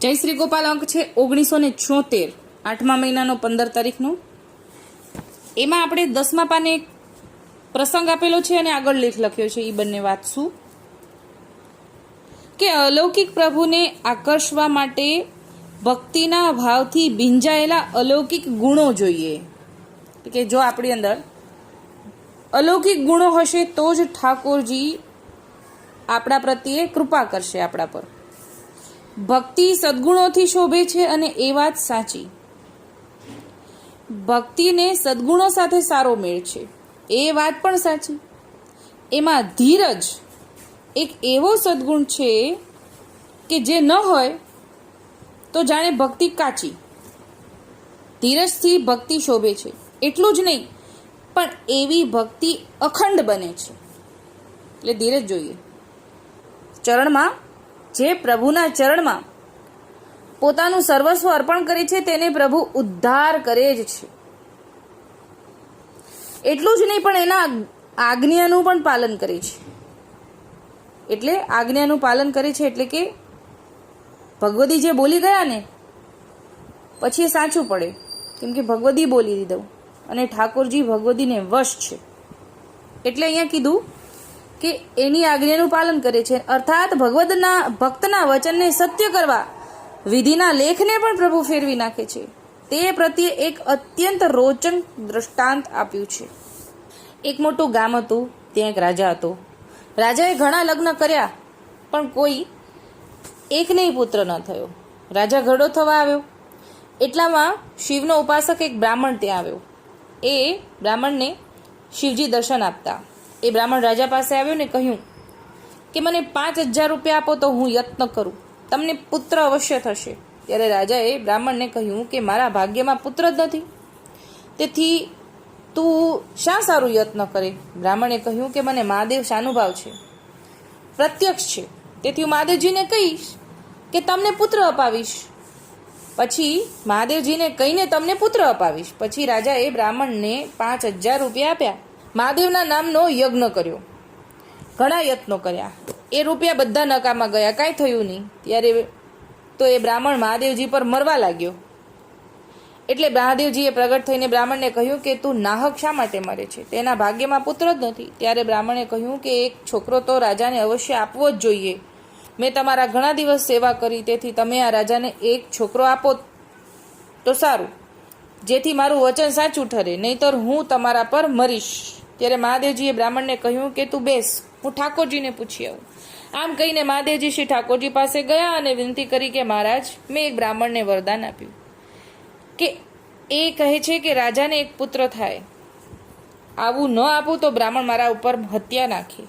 જય શ્રી ગોપાલ, અંક છે ઓગણીસો ને છોતેર આઠમા મહિનાનો પંદર તારીખનો. એમાં આપણે દસમા પાને પ્રસંગ આપેલો છે અને આગળ લેખ લખ્યો છે. એ બંને વાંચશું કે અલૌકિક પ્રભુને આકર્ષવા માટે ભક્તિના ભાવથી ભીંજાયેલા અલૌકિક ગુણો જોઈએ. કે જો આપણી અંદર અલૌકિક ગુણો હશે તો જ ઠાકોરજી આપણા પ્રત્યે કૃપા કરશે આપણા પર. ભક્તિ સદગુણોથી શોભે છે અને એ વાત સાચી. ભક્તિને સદગુણો સાથે સારો મેળ છે. એ વાત પણ સાચી. એમાં ધીરજ એક એવો સદગુણ છે કે જે ન હોય તો જાણે ભક્તિ કાચી. ધીરજથી ભક્તિ શોભે છે. એટલું જ નહીં, પણ એવી ભક્તિ અખંડ બને છે. એટલે ધીરજ જોઈએ. ચરણમાં જે પ્રભુના ચરણમાં પોતાનું સર્વસ્વ અર્પણ કરે છે, તેને પ્રભુ ઉદ્ધાર કરે જ છે. એટલું જ નહીં, પણ એના આજ્ઞાનું પણ પાલન કરે છે. એટલે આજ્ઞાનું પાલન કરે છે, એટલે કે ભગવદી જે બોલી ગયા ને, પછી એ સાચું પડે. કેમ કે ભગવદી બોલી દીધું. અને ઠાકોરજી ભગવદીને વશ છે. એટલે અહીંયા કીધું કે એની આજ્ઞાનું પાલન કરે છે. અર્થાત ભગવદના, ભક્તના વચનને સત્ય કરવા, વિધિના લેખને પણ પ્રભુ ફેરવી નાખે છે. તે પ્રત્યે એક અત્યંત રોચક દ્રષ્ટાંત આપ્યું છે. એક મોટું ગામ હતું, ત્યાં એક રાજા હતો. રાજાએ ઘણા લગ્ન કર્યા, પણ કોઈ એકનેય પુત્ર ન થયો. રાજા ઘડો થવા આવ્યો. એટલામાં શિવનો ઉપાસક એક બ્રાહ્મણ ત્યાં આવ્યો. એ બ્રાહ્મણને શિવજી દર્શન આપતા. એ બ્રાહ્મણ રાજા પાસે આવ્યો ને કહ્યું કે મને પાંચ હજાર રૂપિયા આપો તો હું યત્ન કરું. તમને પુત્ર અવશ્ય થશે. ત્યારે રાજાએ બ્રાહ્મણને કહ્યું કે મારા ભાગ્યમાં પુત્ર જ નથી. તેથી તું શા સારું યત્ન કરે? બ્રાહ્મણે કહ્યું કે મને મહાદેવ શાનુભાવ છે. પ્રત્યક્ષ છે. તેથી હું મહાદેવજીને કહીશ કે તમને પુત્ર અપાવીશ. પછી મહાદેવજીને કહીને તમને પુત્ર અપાવીશ. પછી રાજાએ બ્રાહ્મણને પાંચ હજાર રૂપિયા આપ્યા. મહાદેવના નામનો યજ્ઞ કર્યો. ઘણા યત્નો કર્યા. એ રૂપિયા બધા નકામાં ગયા. કાંઈ થયું નહીં. ત્યારે તો એ બ્રાહ્મણ મહાદેવજી પર મરવા લાગ્યો. એટલે મહાદેવજીએ પ્રગટ થઈને બ્રાહ્મણને કહ્યું કે તું નાહક શા માટે મરે છે? તેના ભાગ્યમાં પુત્ર જ નથી. ત્યારે બ્રાહ્મણે કહ્યું કે એક છોકરો તો રાજાને અવશ્ય આપવો જ જોઈએ. મેં તમારા ઘણા દિવસ સેવા કરી. તેથી તમે આ રાજાને એક છોકરો આપો તો સારું. જેથી મારું વચન સાચું ઠરે. નહીતર હું તમારા પર મરીશ. ત્યારે મહાદેવજીએ બ્રાહ્મણને કહ્યું કે તું બેસ, હું ઠાકોરજીને પૂછી આવું. આમ કહીને મહાદેવજી શ્રી ઠાકોરજી પાસે ગયા અને વિનંતી કરી કે મહારાજ, મેં એક બ્રાહ્મણને વરદાન આપ્યું. કે એ કહે છે કે રાજાને એક પુત્ર થાય. આવું ન આપું તો બ્રાહ્મણ મારા ઉપર હત્યા નાખે.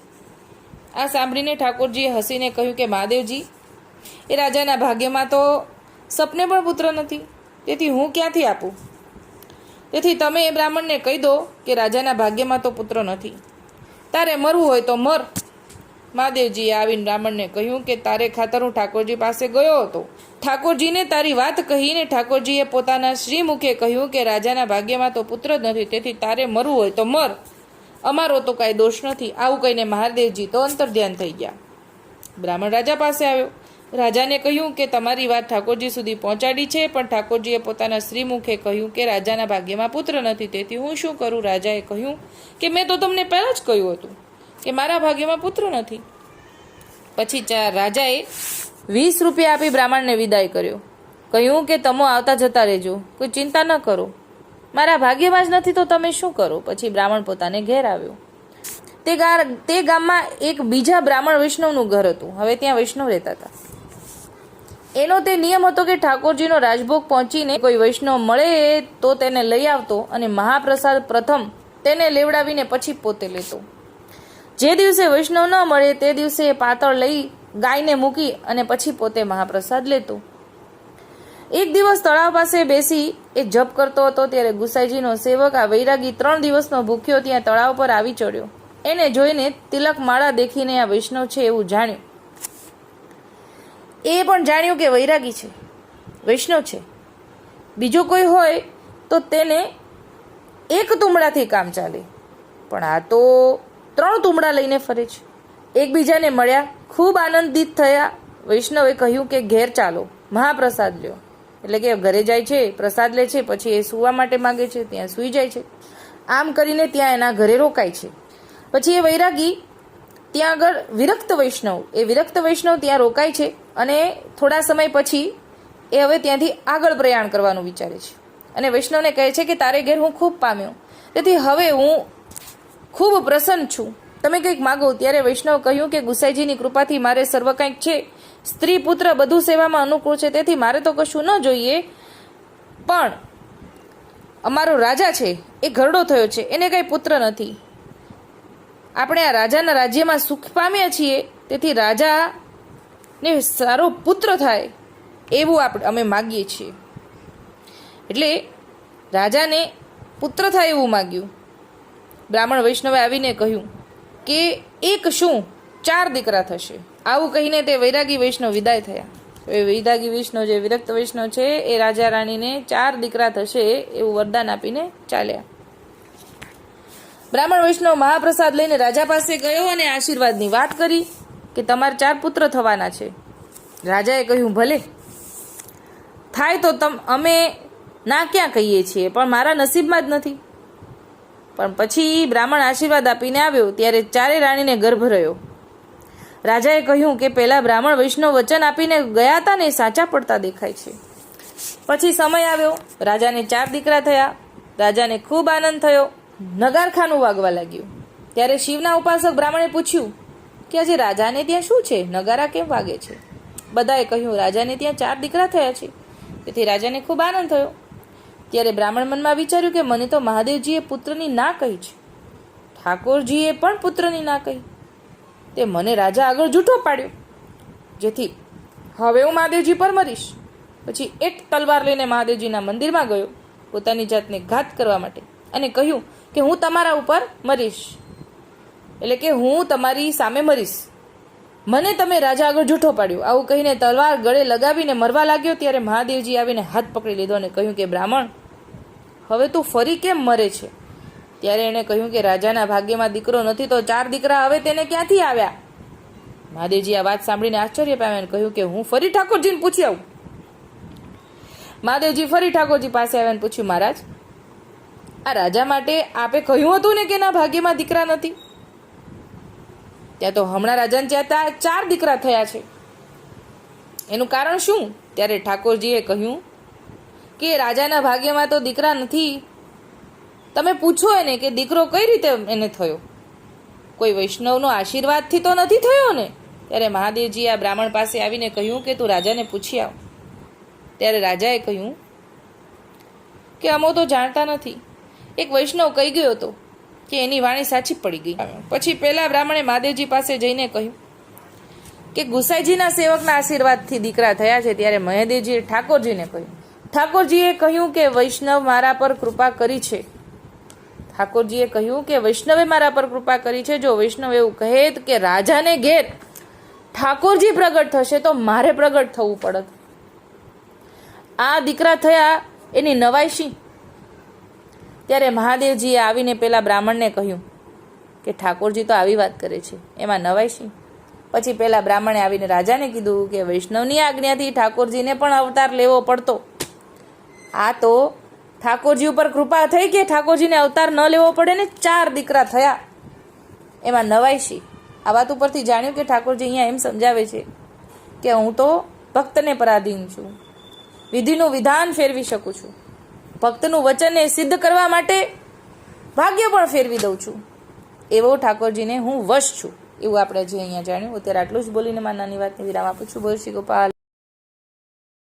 આ સાંભળીને ઠાકોરજીએ હસીને કહ્યું કે મહાદેવજી, એ રાજાના ભાગ્યમાં તો સપને પણ પુત્ર નથી. તેથી હું ક્યાંથી આપું? તેથી તમે એ બ્રાહ્મણને કહી દો કે રાજાના ભાગ્યમાં તો પુત્ર નથી. તારે મરવું હોય તો મર. મહાદેવજીએ આવીને બ્રાહ્મણને કહ્યું કે તારે ખાતર હું ઠાકોરજી પાસે ગયો હતો. ઠાકોરજીને તારી વાત કહીને ઠાકોરજીએ પોતાના શ્રીમુખે કહ્યું કે રાજાના ભાગ્યમાં તો પુત્ર જ નથી, તેથી તારે મરવું હોય તો મર. અમારો તો કાંઈ દોષ નથી. આવું કહીને મહાદેવજી તો અંતર્ધ્યાન થઈ ગયા. બ્રાહ્મણ રાજા પાસે આવ્યો. રાજાને કહ્યું કે તમારી વાત ઠાકોરજી સુધી પહોંચાડી છે, પણ ઠાકોરજીએ પોતાના શ્રીમુખે કહ્યું કે રાજાના ભાગ્યમાં પુત્ર નથી, તેથી હું શું કરું? રાજાએ કહ્યું કે મેં તો તમને પહેલાં જ કહ્યું હતું કે મારા ભાગ્યમાં પુત્ર નથી. પછી રાજાએ વીસ રૂપિયા આપી બ્રાહ્મણને વિદાય કર્યો. કહ્યું કે તમે આવતા જતા રહેજો, કોઈ ચિંતા ન કરો. મારા ભાગ્યમાં જ નથી તો તમે શું કરો? પછી બ્રાહ્મણ પોતાને ઘેર આવ્યો. તે ગામ તે ગામમાં એક બીજા બ્રાહ્મણ વૈષ્ણવનું ઘર હતું. હવે ત્યાં વૈષ્ણવ રહેતા હતા. એનો તે નિયમ હતો કે ઠાકોરજીનો રાજભોગ પહોંચીને કોઈ વૈષ્ણવ મળે તો તેને લઈ આવતો અને મહાપ્રસાદ પ્રથમ તેને લેવડાવીને પછી પોતે લેતો. જે દિવસે વૈષ્ણવ ન મળે તે દિવસે એ પાતળ લઈ ગાયને મૂકી અને પછી પોતે મહાપ્રસાદ લેતો. એક દિવસ તળાવ પાસે બેસી એ જપ કરતો હતો ત્યારે ગુસાઈજીનો સેવક આ વૈરાગી ત્રણ દિવસનો ભૂખ્યો ત્યાં તળાવ પર આવી ચડ્યો. એને જોઈને તિલક માળા દેખીને આ વૈષ્ણવ છે એવું જાણ્યું. એ પણ જાણ્યું કે વૈરાગી છે, વૈષ્ણવ છે. બીજો કોઈ હોય તો તેને એક તુમડાથી કામ ચાલે. પણ આ તો ત્રણ તુમડા લઈને ફરે છે. એકબીજાને મળ્યા, ખૂબ આનંદિત થયા. વૈષ્ણવે કહ્યું કે ઘેર ચાલો, મહાપ્રસાદ લ્યો. એટલે કે ઘરે જાય છે, પ્રસાદ લે છે, પછી એ સૂવા માટે માગે છે, ત્યાં સૂઈ જાય છે. આમ કરીને ત્યાં એના ઘરે રોકાય છે. પછી એ વૈરાગી ત્યાં આગળ વિરક્ત વૈષ્ણવ. એ વિરક્ત વૈષ્ણવ ત્યાં રોકાય છે અને થોડા સમય પછી એ હવે ત્યાંથી આગળ પ્રયાણ કરવાનું વિચારે છે. અને વૈષ્ણવને કહે છે કે તારે ઘેર હું ખૂબ પામ્યો. તેથી હવે હું ખૂબ પ્રસન્ન છું. તમે કંઈક માગો ત્યારે વૈષ્ણવ કહ્યું કે ગુસાઈજીની કૃપાથી મારે સર્વ કંઈક છે. સ્ત્રી પુત્ર બધું સેવામાં અનુકૂળ છે. તેથી મારે તો કશું ન જોઈએ. પણ અમારો રાજા છે. એ ઘરડો થયો છે. એને કંઈ પુત્ર નથી. આપણે આ રાજાના રાજ્યમાં સુખ પામ્યા છીએ, તેથી રાજાને સારો પુત્ર થાય એવું આપણે અમે માગીએ છીએ. એટલે રાજાને પુત્ર થાય એવું માગ્યું. બ્રાહ્મણ વૈષ્ણવે આવીને કહ્યું કે એક શું? ચાર દીકરા થશે. આવું કહીને તે વૈરાગી વૈષ્ણવ વિદાય થયા. એ વૈરાગી વૈષ્ણવ જે વિરક્ત વૈષ્ણવ છે, એ રાજા રાણીને ચાર દીકરા થશે એવું વરદાન આપીને ચાલ્યા. બ્રાહ્મણ વૈષ્ણવ મહાપ્રસાદ લઈને રાજા પાસે ગયો અને આશીર્વાદની વાત કરી કે તમારે ચાર પુત્ર થવાના છે. રાજાએ કહ્યું, ભલે. થાય તો તમ, અમે ના ક્યાં કહીએ છીએ, પણ મારા નસીબમાં જ નથી. પણ પછી બ્રાહ્મણ આશીર્વાદ આપીને આવ્યો, ત્યારે ચારે રાણીને ગર્ભ રહ્યો. રાજાએ કહ્યું કે પહેલા બ્રાહ્મણ વૈષ્ણવ વચન આપીને ગયા હતા ને સાચા પડતા દેખાય છે. પછી સમય આવ્યો, રાજાને ચાર દીકરા થયા. રાજાને ખૂબ આનંદ થયો. નગારખાનું વાગવા લાગ્યું. ત્યારે શિવના ઉપાસક બ્રાહ્મણે પૂછ્યું, કે આજે રાજાને ત્યાં શું છે? નગારા કેમ વાગે છે? બધાએ કહ્યું, રાજાને ત્યાં ચાર દીકરા થયા છે. તેથી રાજાને ખૂબ આનંદ થયો. ત્યારે બ્રાહ્મણ મનમાં વિચાર્યું કે મને તો મહાદેવજીએ પુત્રની ના કહી છે. ઠાકોરજીએ પણ પુત્રની ના કહી. તે મને રાજા આગળ જૂઠો પાડ્યો. જેથી હવે હું મહાદેવજી પર મરીશ. પછી એક તલવાર લઈને મહાદેવજીના મંદિરમાં ગયો, પોતાની જાતને ઘાત કરવા માટે. અને કહ્યું કે હું તમારા ઉપર મરીશ. એટલે કે હું તમારી સામે મરીશ. મને તમે રાજા આગળ જૂઠો પાડ્યો. આવું કહીને તલવાર ગળે લગાવીને મરવા લાગ્યો ત્યારે મહાદેવજી આવીને હાથ પકડી લીધો અને કહ્યું કે, બ્રાહ્મણ, હવે તું ફરી કેમ મરે છે? ત્યારે એણે કહ્યું કે, રાજાના ભાગ્યમાં દીકરો નથી તો ચાર દીકરા હવે તેને ક્યાંથી આવ્યા? મહાદેવજી આ વાત સાંભળીને આશ્ચર્ય પામ્યા અને કહ્યું કે, હું ફરી ઠાકોરજીને પૂછી આવું. મહાદેવજી ફરી ઠાકોરજી પાસે આવ્યા અને પૂછ્યું, મહારાજ આ રાજા માટે આપે કહ્યું હતું ને કે એના ભાગ્યમાં દીકરા નથી? ત્યાં તો હમણાં રાજાને ત્યાં ચાર દીકરા થયા છે. એનું કારણ શું? ત્યારે ઠાકોરજીએ કહ્યું કે રાજાના ભાગ્યમાં તો દીકરા નથી. તમે પૂછો એને કે દીકરો કઈ રીતે એને થયો? કોઈ વૈષ્ણવનો આશીર્વાદથી તો નથી થયો ને? ત્યારે મહાદેવજી આ બ્રાહ્મણ પાસે આવીને કહ્યું કે તું રાજાને પૂછી આવ. ત્યારે રાજાએ કહ્યું કે અમો તો જાણતા નથી. એક વૈષ્ણવ કહી ગયો હતો કે એની વાણી સાચી પડી ગઈ. પછી પહેલા બ્રાહ્મણે મહાદેવજી પાસે જઈને કહ્યું કે ગુસાઈજીના સેવકના આશીર્વાદથી દીકરા થયા છે ત્યારે મહાદેવજીએ ઠાકોરજીને કહ્યું. ઠાકોરજીએ કહ્યું કે વૈષ્ણવ મારા પર કૃપા કરી છે. ઠાકોરજીએ કહ્યું કે વૈષ્ણવે મારા પર કૃપા કરી છે. જો વૈષ્ણવ એવું કહે કે રાજાને ઘેર ઠાકોરજી પ્રગટ થશે તો મારે પ્રગટ થવું પડત. આ દીકરા થયા એની નવાઈ શી ત્યારે મહાદેવજીએ આવીને પેલા બ્રાહ્મણને કહ્યું કે ઠાકોરજી તો આવી વાત કરે છે, એમાં નવાય છે. પછી પેલા બ્રાહ્મણે આવીને રાજાને કીધું કે વૈષ્ણવની આજ્ઞાથી ઠાકોરજીને પણ અવતાર લેવો પડતો. આ તો ઠાકોરજી ઉપર કૃપા થઈ કે ઠાકોરજીને અવતાર ન લેવો પડે ને ચાર દીકરા થયા. એમાં નવાઈશી આ વાત ઉપરથી જાણ્યું કે ઠાકોરજી અહીંયા એમ સમજાવે છે કે હું તો ભક્તને પરાધીન છું. વિધિનું વિધાન ફેરવી શકું છું. ભક્તનું વચનને સિદ્ધ કરવા માટે ભાગ્ય પણ ફેરવી દઉં છું. એવો ઠાકોરજીને હું વશ છું. એવું આપણે જે અહીંયા જાણ્યું, અત્યારે આટલું જ બોલીને મારી નાની વાતને વિરામ આપું છું. બોલ શ્રી ગોપાલ.